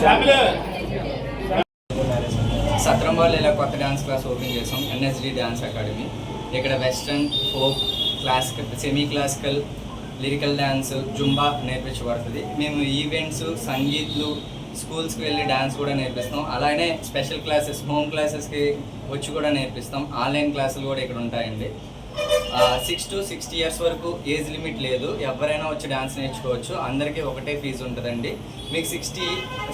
Samuel. వాళ్ళు ఇలా కొత్త డ్యాన్స్ క్లాస్ ఓపెన్ చేసాం ఎన్ఎస్డి డ్యాన్స్ అకాడమీ. ఇక్కడ western folk classical semi classical lyrical dance Zumba నేర్పించబడుతుంది మేము ఈవెంట్స్ సంగీత్లు స్కూల్స్కి వెళ్ళి డ్యాన్స్ కూడా నేర్పిస్తాం. అలానే స్పెషల్ క్లాసెస్ హోమ్ క్లాసెస్కి వచ్చి కూడా నేర్పిస్తాం. ఆన్లైన్ క్లాసులు కూడా ఇక్కడ ఉంటాయండి. సిక్స్ టు సిక్స్టీ ఇయర్స్ వరకు ఏజ్ లిమిట్ లేదు. ఎవరైనా వచ్చి డ్యాన్స్ నేర్చుకోవచ్చు. అందరికీ ఒకటే ఫీజు ఉంటుందండి. మీకు సిక్స్టీ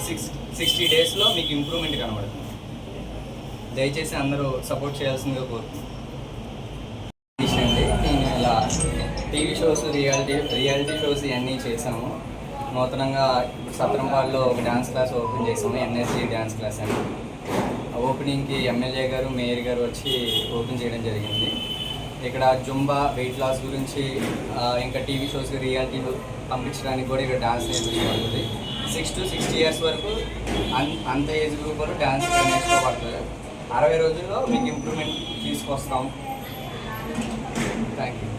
సిక్స్ సిక్స్టీ డేస్లో మీకు ఇంప్రూవ్మెంట్ కనబడుతుంది. దయచేసి అందరూ సపోర్ట్ చేయాల్సిందిగా కోరుతున్నాను. నేను ఇలా TV shows reality reality shows ఇవన్నీ చేశాము. నూతనంగా ఇప్పుడు సత్రంపాడులో ఒక డ్యాన్స్ క్లాస్ ఓపెన్ చేసాము ఎన్ఎస్సి డ్యాన్స్ క్లాస్ అని. ఓపెనింగ్కి ఎమ్మెల్యే గారు మేయర్ గారు వచ్చి ఓపెన్ చేయడం జరిగింది. ఇక్కడ జుంబా వెయిట్ లాస్ గురించి ఇంకా టీవీ షోస్ రియాలిటీ పంపించడానికి కూడా ఇక్కడ డ్యాన్స్ నేర్పించబడుతుంది సిక్స్ టు సిక్స్టీ ఇయర్స్ వరకు అంత ఏజ్ గ్రూప్ వరకు డ్యాన్స్ నేర్చుకోబడుతుంది అరవై రోజుల్లో మీకు ఇంప్రూవ్మెంట్ తీసుకొస్తాం. Thank you